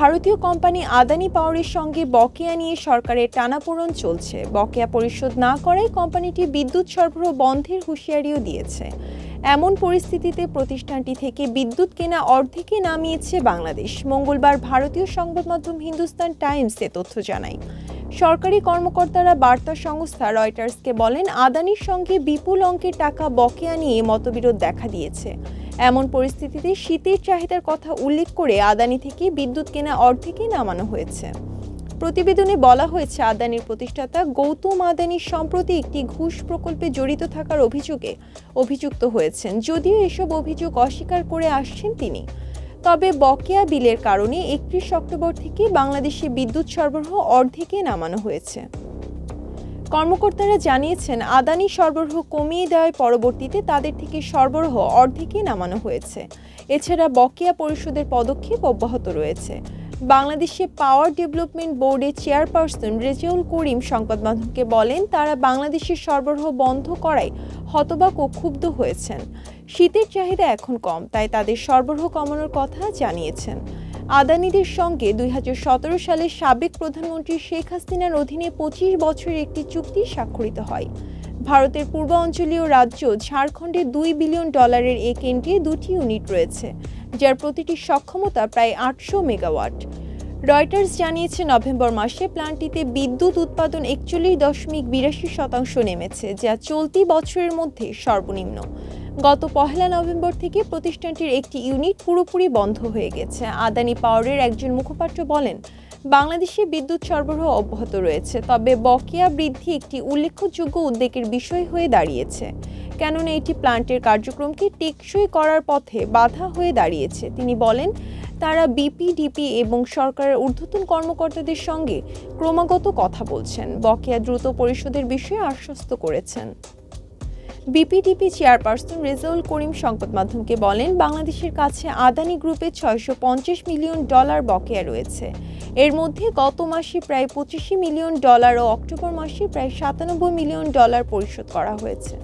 ভারতীয় কোম্পানি আদানি পাওয়ারের সঙ্গে বকেয়া নিয়ে সরকারের টানাপোড়ন চলছে। বকেয়া পরিশোধ না করায় কোম্পানিটি বিদ্যুৎ সরবরাহ বন্ধের হুঁশিয়ারিও দিয়েছে। এমন পরিস্থিতিতে প্রতিষ্ঠানটি থেকে বিদ্যুৎ কেনা অর্ধেকে নামিয়েছে বাংলাদেশ। মঙ্গলবার ভারতীয় সংবাদ মাধ্যম হিন্দুস্তান টাইমস তথ্য জানায়। সরকারি কর্মকর্তারা বার্তা সংস্থা রয়টার্সকে বলেন, আদানির সঙ্গে বিপুল অঙ্কের টাকা বকেয়া নিয়ে মতবিরোধ দেখা দিয়েছে। এমন পরিস্থিতিতে শীতের চাহিদার কথা উল্লেখ করে আদানি থেকে বিদ্যুৎ কেনা অর্ধেকে নামানো হয়েছে। প্রতিবেদনে বলা হয়েছে, আদানির প্রতিষ্ঠাতা গৌতম আদানি সম্প্রতি একটি ঘুষ প্রকল্পে জড়িত থাকার অভিযোগে অভিযুক্ত হয়েছেন। যদিও এসব অভিযোগ অস্বীকার করে আসছেন তিনি। তবে বকেয়া বিলের কারণে একত্রিশ অক্টোবর থেকে বাংলাদেশে বিদ্যুৎ সরবরাহ অর্ধেকে নামানো হয়েছে। কর্মকর্তারা জানিয়েছেন, আদানি সরবরাহ কমিয়ে দেওয়ায় পরবর্তীতে তাদের থেকে সরবরাহ অর্ধেকে নামানো হয়েছে। এছাড়া বকেয়া পরিশোধের পদক্ষেপ অব্যাহত রয়েছে। বাংলাদেশে পাওয়ার ডেভেলপমেন্ট বোর্ডের চেয়ারপারসন রেজাউল করিম সংবাদ মাধ্যমকে বলেন, তারা বাংলাদেশের সরবরাহ বন্ধ করায় হতবাক ও ক্ষুব্ধ হয়েছেন। শীতের চাহিদা এখন কম, তাই তাদের সরবরাহ কমানোর কথা জানিয়েছেন। আদানিদের সঙ্গে দুই সালে সাবেক প্রধানমন্ত্রী শেখ হাসিনার অধীনে পঁচিশ বছরের একটি চুক্তি স্বাক্ষরিত হয়। ভারতের পূর্বাঞ্চলীয় রাজ্য ঝাড়খণ্ডে দুই বিলিয়ন ডলারের এ কেন্দ্রে দুটি ইউনিট রয়েছে, যার প্রতিটি সক্ষমতা প্রায় আটশো মেগাওয়াট। রয়টার্স জানিয়েছে, নভেম্বর মাসে প্ল্যান্টটিতে বিদ্যুৎ উৎপাদন একচল্লিশ দশমিক বিরাশি শতাংশ নেমেছে, যা চলতি বছরের মধ্যে সর্বনিম্ন। গত পহেলা নভেম্বর থেকে প্রতিষ্ঠানটির একটি ইউনিট পুরোপুরি বন্ধ হয়ে গেছে। আদানি পাওয়ারের একজন মুখপাত্র বলেন, বাংলাদেশে বিদ্যুৎ সরবরাহ অব্যাহত রয়েছে, তবে বকেয়া বৃদ্ধি একটি উল্লেখযোগ্য উদ্বেগের বিষয় হয়ে দাঁড়িয়েছে। কেননা এটি প্লান্টের কার্যক্রমকে টেকসই করার পথে বাধা হয়ে দাঁড়িয়েছে। তিনি বলেন, তারা বিপিডিপি এবং সরকারের ঊর্ধ্বতন কর্মকর্তাদের সঙ্গে ক্রমাগত কথা বলছেন। বকেয়া দ্রুত পরিশোধের বিষয়ে আশ্বস্ত করেছেন। বিপিডিপি চেয়ারপারসন রেজাউল করিম সংবাদ মাধ্যমকে বলেন, বাংলাদেশের কাছে আদানি গ্রুপে ছয়শো পঞ্চাশ মিলিয়ন ডলার বকেয়া রয়েছে। এর মধ্যে গত মাসে প্রায় পঁচিশি মিলিয়ন ডলার ও অক্টোবর মাসে প্রায় সাতানব্বই মিলিয়ন ডলার পরিশোধ করা হয়েছে।